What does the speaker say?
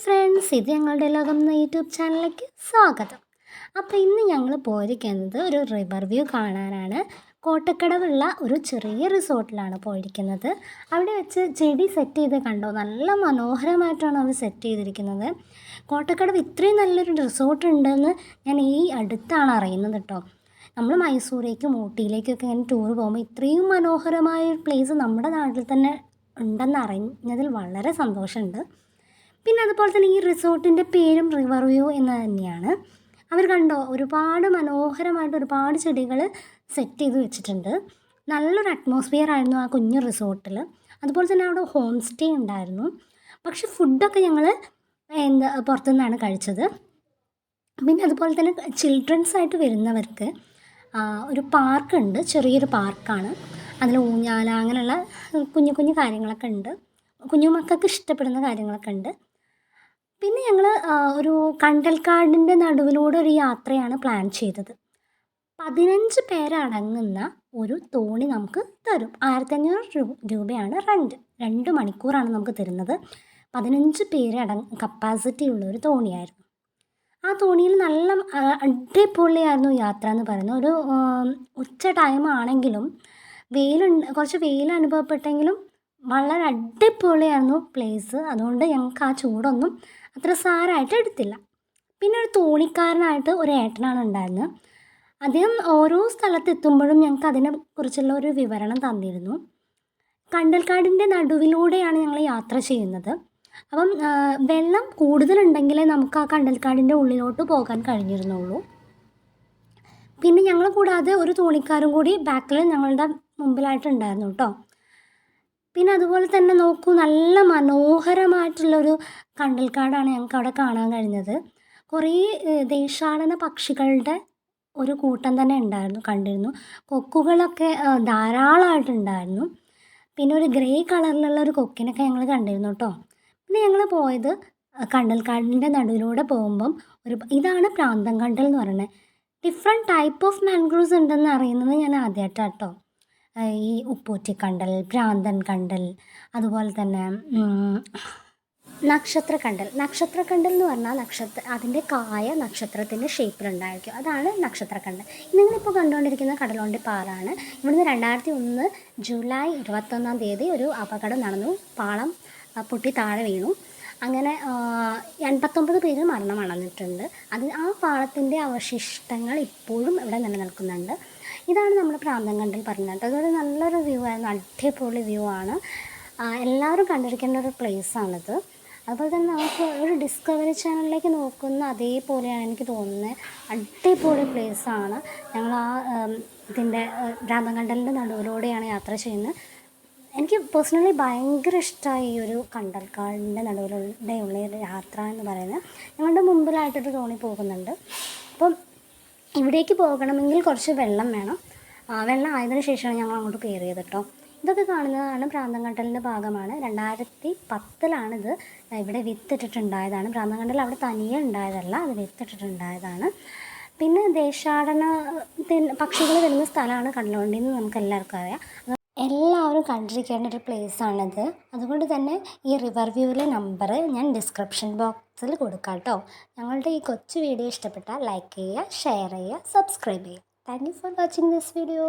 Friends ഇത് ഞങ്ങളുടെ ലോകം എന്ന യൂട്യൂബ് ചാനലിലേക്ക് സ്വാഗതം. അപ്പോൾ ഇന്ന് ഞങ്ങൾ പോയിരിക്കുന്നത് ഒരു റിവർ വ്യൂ കാണാനാണ്. കോട്ടക്കടവുള്ള ഒരു ചെറിയ റിസോർട്ടിലാണ് പോയിരിക്കുന്നത്. അവിടെ വെച്ച് ചെടി സെറ്റ് ചെയ്ത് കണ്ടോ? നല്ല മനോഹരമായിട്ടാണ് അവർ സെറ്റ് ചെയ്തിരിക്കുന്നത്. കോട്ടക്കടവ് ഇത്രയും നല്ലൊരു റിസോർട്ട് ഉണ്ടെന്ന് ഞാൻ ഈ അടുത്താണ് അറിയുന്നത് കേട്ടോ. നമ്മൾ മൈസൂരേക്കും ഊട്ടിയിലേക്കൊക്കെ ഇങ്ങനെ ടൂർ പോകുമ്പോൾ ഇത്രയും മനോഹരമായ ഒരു പ്ലേസ് നമ്മുടെ നാട്ടിൽ തന്നെ ഉണ്ടെന്ന് അറിഞ്ഞതിൽ വളരെ സന്തോഷമുണ്ട്. പിന്നെ അതുപോലെ തന്നെ ഈ റിസോർട്ടിന്റെ പേരും റിവർ വ്യൂ എന്ന് തന്നെയാണ്. അവർ കണ്ടോ ഒരുപാട് മനോഹരമായിട്ട് ഒരുപാട് ചെടികൾ സെറ്റ് ചെയ്ത് വെച്ചിട്ടുണ്ട്. നല്ലൊരു അറ്റ്മോസ്ഫിയർ ആയിരുന്നു ആ കുഞ്ഞു റിസോർട്ടിൽ. അതുപോലെ തന്നെ അവിടെ ഹോം സ്റ്റേ ഉണ്ടായിരുന്നു. പക്ഷെ ഫുഡൊക്കെ ഞങ്ങൾ എന്താ പുറത്തുനിന്നാണ് കഴിച്ചത്. പിന്നെ അതുപോലെ തന്നെ ചിൽഡ്രൻസ് ആയിട്ട് വരുന്നവർക്ക് ഒരു പാർക്കുണ്ട് ചെറിയൊരു പാർക്കാണ് അതിൽ ഊഞ്ഞാല അങ്ങനെയുള്ള കുഞ്ഞു കുഞ്ഞു കാര്യങ്ങളൊക്കെ ഉണ്ട്. കുഞ്ഞു മക്കൾക്ക് ഇഷ്ടപ്പെടുന്ന കാര്യങ്ങളൊക്കെ ഉണ്ട്. പിന്നെ ഞങ്ങൾ ഒരു കണ്ടൽക്കാടിന്റെ നടുവിലൂടെ ഒരു യാത്രയാണ് പ്ലാൻ ചെയ്തത്. പതിനഞ്ച് പേരടങ്ങുന്ന ഒരു തോണി നമുക്ക് തരും. ആയിരത്തഞ്ഞൂറ് രൂ- രൂപയാണ് റെന്റ് രണ്ട് മണിക്കൂറാണ് നമുക്ക് തരുന്നത്. പതിനഞ്ച് പേര് കപ്പാസിറ്റി ഉള്ള ഒരു തോണിയായിരുന്നു. ആ തോണിയിൽ നല്ല അടിപൊളിയായിരുന്നു യാത്ര എന്ന് പറയുന്നത്. ഒരു ഉച്ച ടൈം ആണെങ്കിലും വെയിലുണ്ട് കുറച്ച് വെയിൽ അനുഭവപ്പെട്ടെങ്കിലും വളരെ അടിപൊളിയായിരുന്നു പ്ലേസ് അതുകൊണ്ട് ഞങ്ങൾക്ക് ആ ചൂടൊന്നും അത്ര സാരമായിട്ട് എടുത്തില്ല. പിന്നെ ഒരു തോണിക്കാരനായിട്ട് ഒരു ഏട്ടനാണ് ഉണ്ടായിരുന്നത് അദ്ദേഹം ഓരോ സ്ഥലത്ത് എത്തുമ്പോഴും ഞങ്ങൾക്ക് അതിനെക്കുറിച്ചുള്ള ഒരു വിവരണം തന്നിരുന്നു. കണ്ടൽക്കാടിന്റെ നടുവിലൂടെയാണ് ഞങ്ങൾ യാത്ര ചെയ്യുന്നത്. അപ്പം വെള്ളം കൂടുതലുണ്ടെങ്കിലേ നമുക്ക് ആ കണ്ടൽക്കാടിന്റെ ഉള്ളിലോട്ട് പോകാൻ കഴിഞ്ഞിരുന്നുള്ളൂ. പിന്നെ ഞങ്ങൾ കൂടാതെ ഒരു തോണിക്കാരും കൂടി ബാക്കിൽ ഞങ്ങളുടെ മുമ്പിലായിട്ടുണ്ടായിരുന്നു കേട്ടോ പിന്നെ അതുപോലെ തന്നെ നോക്കൂ നല്ല മനോഹരമായിട്ടുള്ളൊരു കണ്ടൽക്കാടാണ് ഞങ്ങൾക്ക് അവിടെ കാണാൻ കഴിഞ്ഞത്. കുറേ ദേശാടന പക്ഷികളുടെ ഒരു കൂട്ടം തന്നെ ഉണ്ടായിരുന്നു കണ്ടിരുന്നു. കൊക്കുകളൊക്കെ ധാരാളമായിട്ടുണ്ടായിരുന്നു പിന്നെ ഒരു ഗ്രേ കളറിലുള്ള ഒരു കൊക്കിനൊക്കെ ഞങ്ങൾ കണ്ടിരുന്നു കേട്ടോ പിന്നെ ഞങ്ങൾ പോയത് കണ്ടൽക്കാടിന്റെ നടുവിലൂടെ പോകുമ്പം ഒരു ഇതാണ് പ്രാന്തം കണ്ടൽ എന്ന് പറയുന്നത്. ഡിഫറെന്റ് ടൈപ്പ് ഓഫ് മാൻഗ്രൂവ്സ് ഉണ്ടെന്ന് അറിയുന്നത് ഞാൻ ആദ്യമായിട്ടാണ് കേട്ടോ ഈ ഉപ്പൂറ്റിക്കണ്ടൽ ഭ്രാന്തൻ കണ്ടൽ അതുപോലെ തന്നെ ഉം, നക്ഷത്രക്കണ്ടൽ. നക്ഷത്രക്കണ്ടൽ എന്ന് പറഞ്ഞാൽ നക്ഷത്ര അതിന്റെ കായ നക്ഷത്രത്തിന്റെ ഷേപ്പിലുണ്ടായിരിക്കും അതാണ് നക്ഷത്ര നക്ഷത്രക്കണ്ടൽ. നിങ്ങളിപ്പോൾ കണ്ടുകൊണ്ടിരിക്കുന്ന കടലോണ്ടി പാറാണ് ഇവിടുന്ന് രണ്ടായിരത്തി ഒന്ന് ജൂലൈ ഇരുപത്തൊന്നാം തീയതി ഒരു അപകടം നടന്നു. പാളം പൊട്ടി താഴെ വീണു. അങ്ങനെ എൺപത്തൊമ്പത് പേര് മരണം അടഞ്ഞിട്ടുണ്ട് അത് ആ പാളത്തിന്റെ അവശിഷ്ടങ്ങൾ ഇപ്പോഴും ഇവിടെ നിലനിൽക്കുന്നുണ്ട്. ഇതാണ് നമ്മൾ പ്രാന്തങ്കണ്ടിൽ പറഞ്ഞത്. അതൊരു നല്ലൊരു വ്യൂ ആയിരുന്നു അടിപൊളി വ്യൂ ആണ്. എല്ലാവരും കണ്ടിരിക്കേണ്ട ഒരു ആണിത്. അതുപോലെ തന്നെ നമുക്ക് ഒരു ഡിസ്കവറി ചാനലിലേക്ക് നോക്കുന്ന അതേപോലെയാണ് എനിക്ക് തോന്നുന്നത് അടിപൊളി ആണ്. ഞങ്ങൾ ആ ഇതിന്റെ ഭ്രാന്തങ്കണ്ടലിന്റെ നടുവിലൂടെയാണ് യാത്ര ചെയ്യുന്നത് എനിക്ക് പേഴ്സണലി ഭയങ്കര ഇഷ്ടമായി ഈ ഒരു കണ്ടൽക്കാടിന്റെ നടുവിലൂടെയുള്ള യാത്ര എന്ന് പറയുന്നത് ഞങ്ങളുടെ മുമ്പിലായിട്ടൊരു തോണി പോകുന്നുണ്ട്. അപ്പം ഇവിടേക്ക് പോകണമെങ്കിൽ കുറച്ച് വെള്ളം വേണം. വെള്ളം ആയതിനു ശേഷമാണ് ഞങ്ങൾ അങ്ങോട്ട് കയറിയത് കേട്ടോ. ഇതൊക്കെ കാണുന്നതാണ് പ്രാന്തങ്കണ്ടലിന്റെ ഭാഗമാണ്. രണ്ടായിരത്തി പത്തിലാണിത് ഇവിടെ വിത്തിട്ടിട്ടുണ്ടായതാണ്. പ്രാന്തങ്കണ്ടൽ അവിടെ തനിയെ ഉണ്ടായതല്ല അത് വിത്തിട്ടിട്ടുണ്ടായതാണ്. പിന്നെ ദേശാടന പക്ഷികൾ വരുന്ന സ്ഥലമാണ് കണ്ടലോണ്ടി എന്ന് നമുക്ക് എല്ലാവർക്കും അറിയാം. എല്ലാവരും കണ്ടിരിക്കേണ്ട ഒരു ആണിത്. അതുകൊണ്ട് തന്നെ ഈ റിവർ വ്യൂവിലെ നമ്പർ ഞാൻ ഡിസ്ക്രിപ്ഷൻ ബോക്സിൽ കൊടുക്കാം കേട്ടോ ഞങ്ങളുടെ ഈ കൊച്ചു വീഡിയോ ഇഷ്ടപ്പെട്ടാൽ ലൈക്ക് ചെയ്യുക ഷെയർ ചെയ്യുക സബ്സ്ക്രൈബ് ചെയ്യുക. Thank you for watching this video